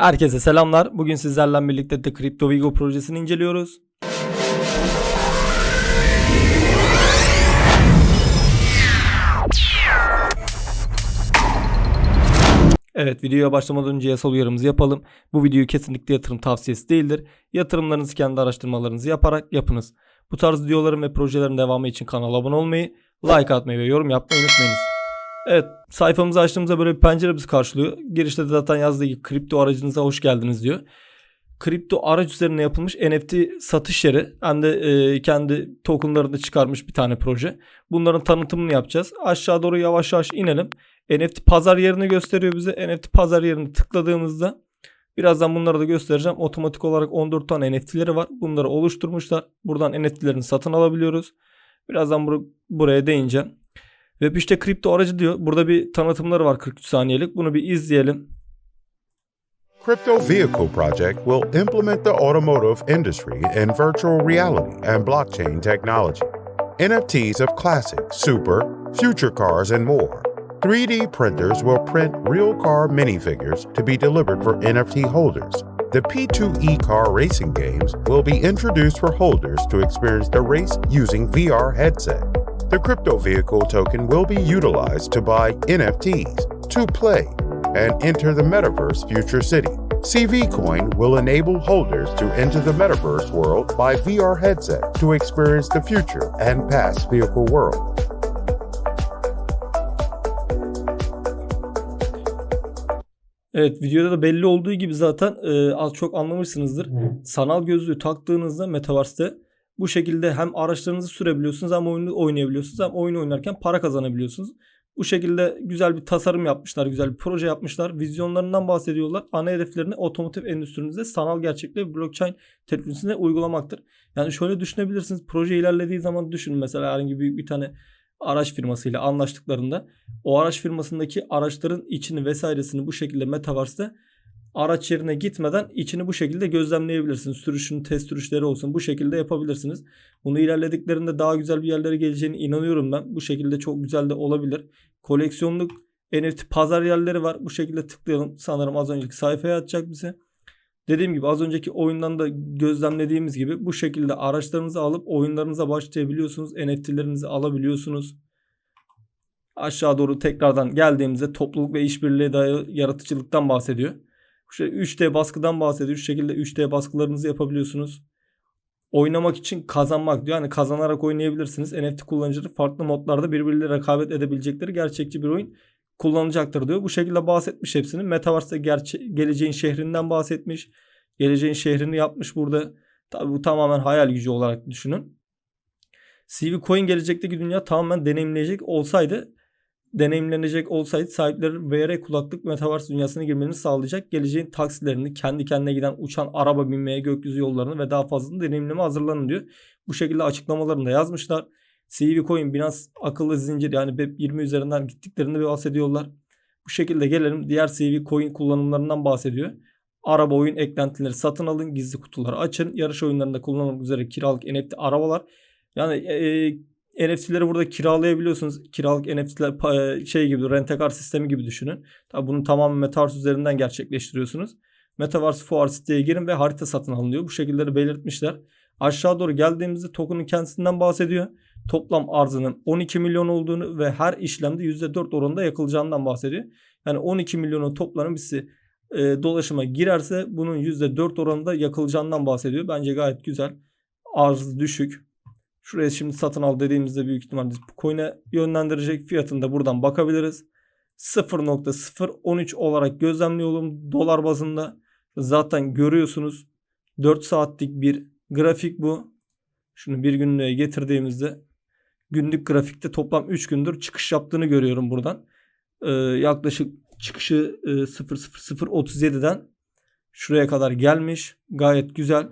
Herkese selamlar. Bugün sizlerle birlikte The Crypto Vigo projesini inceliyoruz. Evet videoya başlamadan önce yasal uyarımızı yapalım. Bu videoyu kesinlikle yatırım tavsiyesi değildir. Yatırımlarınızı kendi araştırmalarınızı yaparak yapınız. Bu tarz videoların ve projelerin devamı için kanala abone olmayı, like atmayı ve yorum yapmayı unutmayınız. Evet sayfamızı açtığımızda böyle bir pencere bizi karşılıyor. Girişte de zaten yazdığı gibi kripto aracınıza hoş geldiniz diyor. Kripto araç üzerine yapılmış NFT satış yeri hem de e, kendi tokenlarını çıkarmış bir tane proje. Bunların tanıtımını yapacağız. Aşağı doğru yavaş yavaş inelim. NFT pazar yerini gösteriyor bize. NFT pazar yerini tıkladığımızda birazdan bunları da göstereceğim. Otomatik olarak 14 tane NFT'leri var. Bunları oluşturmuşlar. Buradan NFT'lerini satın alabiliyoruz. Birazdan bur- buraya değineceğim. Web kripto aracı diyor. Burada bir tanıtımları var 43 saniyelik. Bunu bir izleyelim. Crypto Vehicle Project will implement the automotive industry in virtual reality and blockchain technology. NFTs of classic, super, future cars, and more. 3D printers will print real car minifigures to be delivered for NFT holders. The P2E car racing games will be introduced for holders to experience the race using VR headset. The crypto vehicle token will be utilized to buy NFTs, to play, and enter the metaverse future city. CV Coin will enable holders to enter the metaverse world by VR headset to experience the future and past vehicle world. Evet videoda da belli olduğu gibi zaten e, az çok anlamışsınızdır. Sanal gözlüğü taktığınızda Metaverse'te bu şekilde hem araçlarınızı sürebiliyorsunuz hem oyunu oynayabiliyorsunuz hem oyunu oynarken para kazanabiliyorsunuz. Bu şekilde güzel bir tasarım yapmışlar, güzel bir proje yapmışlar. Vizyonlarından bahsediyorlar. Ana hedeflerini otomotiv endüstrinizde sanal gerçekliği ve blockchain teknolojisine uygulamaktır. Yani şöyle düşünebilirsiniz. Proje ilerlediği zaman düşünün mesela herhangi bir, bir tane araç firmasıyla anlaştıklarında o araç firmasındaki araçların içini vesairesini bu şekilde Metaverse'te araç yerine gitmeden içini bu şekilde gözlemleyebilirsiniz. Sürüşün test sürüşleri olsun bu şekilde yapabilirsiniz. Bunu ilerlediklerinde daha güzel bir yerlere geleceğine inanıyorum ben. Bu şekilde çok güzel de olabilir. Koleksiyonluk NFT pazar yerleri var. Bu şekilde tıklayalım. Sanırım az önceki sayfaya atacak bize. Dediğim gibi az önceki oyundan da gözlemlediğimiz gibi bu şekilde araçlarınızı alıp oyunlarınıza başlayabiliyorsunuz. NFT'lerinizi alabiliyorsunuz. Aşağı doğru tekrardan geldiğimizde topluluk ve işbirliği dayalı yaratıcılıktan bahsediyor. İşte 3D baskıdan bahsediyor. Şu şekilde 3D baskılarınızı yapabiliyorsunuz. Oynamak için kazanmak diyor. Yani kazanarak oynayabilirsiniz. NFT kullanıcıları farklı modlarda birbirleriyle rekabet edebilecekleri gerçekçi bir oyun kullanacaktır diyor. Bu şekilde bahsetmiş hepsini. Metaverse'de gerçe- geleceğin şehrinden bahsetmiş. Geleceğin şehrini yapmış burada. Tabi bu tamamen hayal gücü olarak düşünün. CV Coin gelecekteki dünya tamamen deneyimleyecek olsaydı deneyimlenecek olsaydı sahipleri VR kulaklık Metaverse dünyasına girmelerini sağlayacak. Geleceğin taksilerini, kendi kendine giden uçan araba binmeye, gökyüzü yollarını ve daha fazlasını deneyimleme hazırlanın diyor. Bu şekilde açıklamalarını da yazmışlar. CV Coin, Binance akıllı zincir yani BEP20 üzerinden gittiklerini bahsediyorlar. Bu şekilde gelelim diğer CV Coin kullanımlarından bahsediyor. Araba oyun eklentileri satın alın, gizli kutuları açın. Yarış oyunlarında kullanılmak üzere kiralık NFT arabalar. Yani e, NFT'leri burada kiralayabiliyorsunuz. Kiralık NFT'ler pa- şey gibi rentekar sistemi gibi düşünün. Tabi bunu tamamen Metaverse üzerinden gerçekleştiriyorsunuz. Metaverse Fuar siteye girin ve harita satın alın diyor. Bu şekilde de belirtmişler. Aşağı doğru geldiğimizde token'ın kendisinden bahsediyor. Toplam arzının 12 milyon olduğunu ve her işlemde %4 oranında yakılacağından bahsediyor. Yani 12 milyonun toplamı birisi e, dolaşıma girerse bunun %4 oranında yakılacağından bahsediyor. Bence gayet güzel. Arz düşük. Şuraya şimdi satın al dediğimizde büyük ihtimal bu coin'e yönlendirecek fiyatını da buradan bakabiliriz. 0.013 olarak gözlemliyorum dolar bazında. Zaten görüyorsunuz 4 saatlik bir grafik bu. Şunu bir günlüğe getirdiğimizde günlük grafikte toplam 3 gündür çıkış yaptığını görüyorum buradan. Ee, yaklaşık çıkışı e, 0.0037'den şuraya kadar gelmiş. Gayet güzel.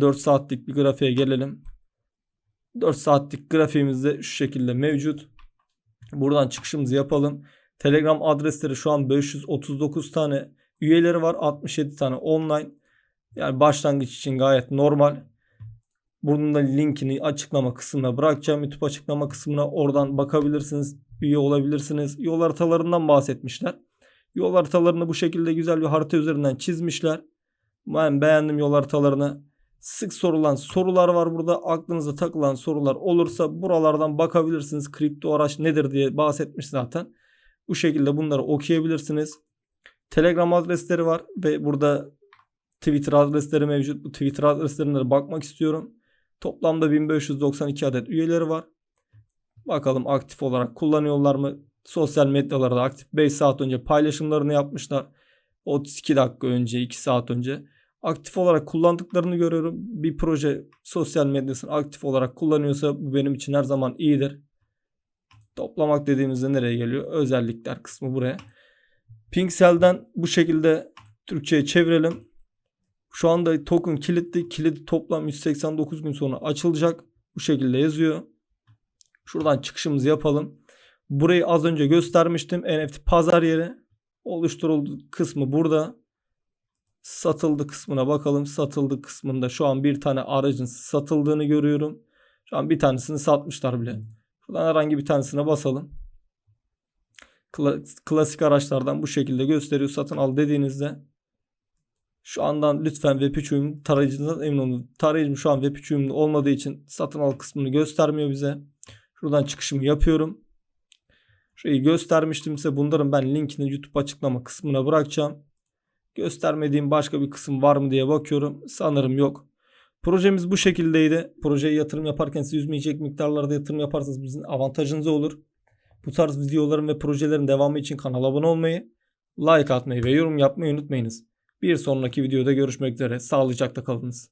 4 saatlik bir grafiğe gelelim. 4 saatlik grafiğimizde şu şekilde mevcut. Buradan çıkışımızı yapalım. Telegram adresleri şu an 539 tane üyeleri var. 67 tane online. Yani başlangıç için gayet normal. Bunun da linkini açıklama kısmına bırakacağım. YouTube açıklama kısmına oradan bakabilirsiniz. Üye olabilirsiniz. Yol haritalarından bahsetmişler. Yol haritalarını bu şekilde güzel bir harita üzerinden çizmişler. Ben beğendim yol haritalarını. Sık sorulan sorular var burada. Aklınıza takılan sorular olursa buralardan bakabilirsiniz. Kripto araç nedir diye bahsetmiş zaten. Bu şekilde bunları okuyabilirsiniz. Telegram adresleri var ve burada Twitter adresleri mevcut. Bu Twitter adreslerine de bakmak istiyorum. Toplamda 1592 adet üyeleri var. Bakalım aktif olarak kullanıyorlar mı? Sosyal medyalarda aktif. 5 saat önce paylaşımlarını yapmışlar. 32 dakika önce, 2 saat önce. Aktif olarak kullandıklarını görüyorum. Bir proje sosyal medyasını aktif olarak kullanıyorsa bu benim için her zaman iyidir. Toplamak dediğimizde nereye geliyor? Özellikler kısmı buraya. Pinksel'den bu şekilde Türkçe'ye çevirelim. Şu anda token kilitli. Kilidi toplam 189 gün sonra açılacak. Bu şekilde yazıyor. Şuradan çıkışımızı yapalım. Burayı az önce göstermiştim. NFT pazar yeri. Oluşturuldu kısmı burada. Satıldı kısmına bakalım. Satıldı kısmında şu an bir tane aracın satıldığını görüyorum. Şu an bir tanesini satmışlar bile. Şuradan herhangi bir tanesine basalım. Kla- klasik araçlardan bu şekilde gösteriyor. Satın al dediğinizde şu andan lütfen Web3 uyumlu tarayıcınızdan emin olun. Tarayıcım şu an Web3 uyumlu olmadığı için satın al kısmını göstermiyor bize. Şuradan çıkışımı yapıyorum. Şurayı göstermiştim size. Bunların ben linkini YouTube açıklama kısmına bırakacağım. Göstermediğim başka bir kısım var mı diye bakıyorum. Sanırım yok. Projemiz bu şekildeydi. Projeye yatırım yaparken siz üzmeyecek miktarlarda yatırım yaparsanız bizim avantajınıza olur. Bu tarz videoların ve projelerin devamı için kanala abone olmayı, like atmayı ve yorum yapmayı unutmayınız. Bir sonraki videoda görüşmek üzere. Sağlıcakla kalınız.